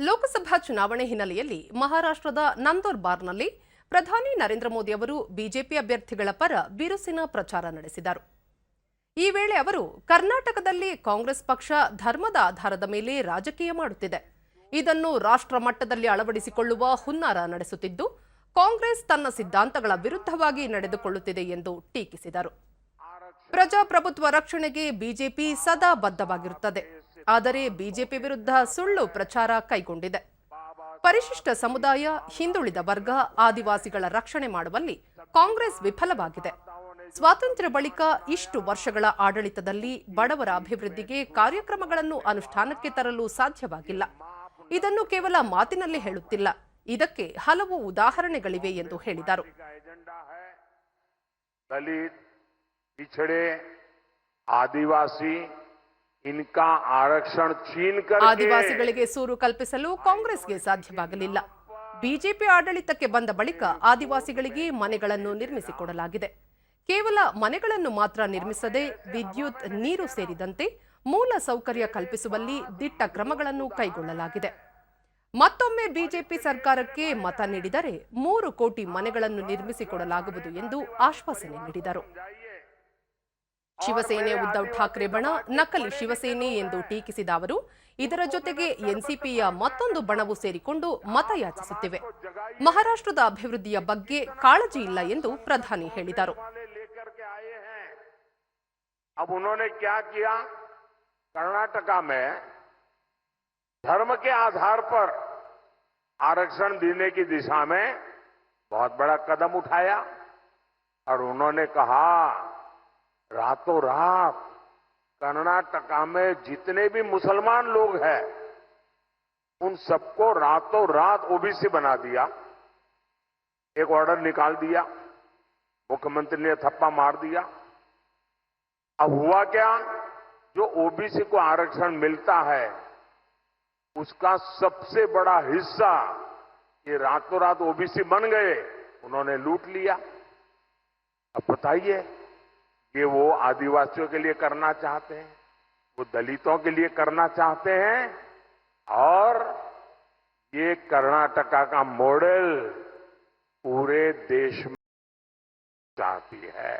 ಲೋಕಸಭಾ ಚುನಾವಣೆ ಹಿನ್ನೆಲೆಯಲ್ಲಿ ಮಹಾರಾಷ್ಟ್ರದ ನಂದೋರ್ಬಾರ್ನಲ್ಲಿ ಪ್ರಧಾನಿ ನರೇಂದ್ರ ಮೋದಿ ಅವರು ಬಿಜೆಪಿ ಅಭ್ಯರ್ಥಿಗಳ ಪರ ಬಿರುಸಿನ ಪ್ರಚಾರ ನಡೆಸಿದರು. ಈ ವೇಳೆ ಅವರು ಕರ್ನಾಟಕದಲ್ಲಿ ಕಾಂಗ್ರೆಸ್ ಪಕ್ಷ ಧರ್ಮದ ಆಧಾರದ ಮೇಲೆ ರಾಜಕೀಯ ಮಾಡುತ್ತಿದೆ. ಇದನ್ನು ರಾಷ್ಟ್ರ ಮಟ್ಟದಲ್ಲಿ ಅಳವಡಿಸಿಕೊಳ್ಳುವ ಹುನ್ನಾರ ನಡೆಸುತ್ತಿದ್ದು, ಕಾಂಗ್ರೆಸ್ ತನ್ನ ಸಿದ್ಧಾಂತಗಳ ವಿರುದ್ಧವಾಗಿ ನಡೆದುಕೊಳ್ಳುತ್ತಿದೆ ಎಂದು ಟೀಕಿಸಿದರು. ಪ್ರಜಾಪ್ರಭುತ್ವ ರಕ್ಷಣೆಗೆ ಬಿಜೆಪಿ ಸದಾ ಬದ್ಧವಾಗಿರುತ್ತದೆ. ಆದರೆ ಬಿಜೆಪಿ ವಿರುದ್ಧ ಸುಳ್ಳು ಪ್ರಚಾರ ಕೈಗೊಂಡಿದೆ. ಪರಿಶಿಷ್ಟ ಸಮುದಾಯ, ಹಿಂದುಳಿದ ವರ್ಗ, ಆದಿವಾಸಿಗಳ ರಕ್ಷಣೆ ಮಾಡುವಲ್ಲಿ ಕಾಂಗ್ರೆಸ್ ವಿಫಲವಾಗಿದೆ. ಸ್ವಾತಂತ್ರ್ಯ ಬಳಿಕ ಇಷ್ಟು ವರ್ಷಗಳ ಆಡಳಿತದಲ್ಲಿ ಬಡವರ ಅಭಿವೃದ್ಧಿಗೆ ಕಾರ್ಯಕ್ರಮಗಳನ್ನು ಅನುಷ್ಠಾನಕ್ಕೆ ತರಲು ಸಾಧ್ಯವಾಗಿಲ್ಲ. ಇದನ್ನು ಕೇವಲ ಮಾತಿನಲ್ಲಿ ಹೇಳುತ್ತಿಲ್ಲ. ಇದಕ್ಕೆ ಹಲವು ಉದಾಹರಣೆಗಳಿವೆ ಎಂದು ಹೇಳಿದರು. ಆದಿವಾಸಿ ಇನ್ಕಾ ಆರಕ್ಷಣ ಚೀನ್ ಆದಿವಾಸಿಗಳಿಗೆ ಸೂರು ಕಲ್ಪಿಸಲು ಕಾಂಗ್ರೆಸ್ಗೆ ಸಾಧ್ಯವಾಗಲಿಲ್ಲ. ಬಿಜೆಪಿ ಆಡಳಿತಕ್ಕೆ ಬಂದ ಬಳಿಕ ಆದಿವಾಸಿಗಳಿಗೆ ಮನೆಗಳನ್ನು ನಿರ್ಮಿಸಿಕೊಡಲಾಗಿದೆ. ಕೇವಲ ಮನೆಗಳನ್ನು ಮಾತ್ರ ನಿರ್ಮಿಸದೆ ವಿದ್ಯುತ್, ನೀರು ಸೇರಿದಂತೆ ಮೂಲ ಸೌಕರ್ಯ ಕಲ್ಪಿಸುವಲ್ಲಿ ದಿಟ್ಟ ಕ್ರಮಗಳನ್ನು ಕೈಗೊಳ್ಳಲಾಗಿದೆ. ಮತ್ತೊಮ್ಮೆ ಬಿಜೆಪಿ ಸರ್ಕಾರಕ್ಕೆ ಮತ ನೀಡಿದರೆ ಮೂರು ಕೋಟಿ ಮನೆಗಳನ್ನು ನಿರ್ಮಿಸಿಕೊಡಲಾಗುವುದು ಎಂದು ಆಶ್ವಾಸನೆ ನೀಡಿದರು. ಶಿವಸೇನೆ ಉದ್ಧವ್ ಠಾಕ್ರೆ ಬಣ ನಕಲಿ ಶಿವಸೇನೆ ಎಂದು ಟೀಕಿಸಿದ ಅವರು ಇದರ ಜೊತೆಗೆ ಎನ್ಸಿಪಿಯ ಮತ್ತೊಂದು ಬಣವು ಸೇರಿಕೊಂಡು ಮತಯಾಚಿಸುತ್ತಿವೆ ಮಹಾರಾಷ್ಟ್ರದ ಅಭಿವೃದ್ಧಿಯ ಬಗ್ಗೆ ಕಾಳಜಿ ಇಲ್ಲ ಎಂದು ಪ್ರಧಾನಿ ಹೇಳಿದರು वाले लेकर के आए हैं अब उन्होंने क्या किया कर्नाटका में धर्म के आधार पर आरक्षण देने की दिशा में बहुत बड़ा कदम उठाया और उन्होंने कहा रातों रात, कर्नाटका में जितने भी मुसलमान लोग हैं, उन सबको रातों रात ओबीसी बना दिया, एक ऑर्डर निकाल दिया, मुख्यमंत्री ने थप्पा मार दिया। अब हुआ क्या? जो ओबीसी को आरक्षण मिलता है, उसका सबसे बड़ा हिस्सा ये रातों रात ओबीसी बन गए, उन्होंने लूट लिया। अब बताइए ये वो आदिवासियों के लिए करना चाहते हैं, वो दलितों के लिए करना चाहते हैं, और ये कर्नाटका का मॉडल पूरे देश में चाहती है।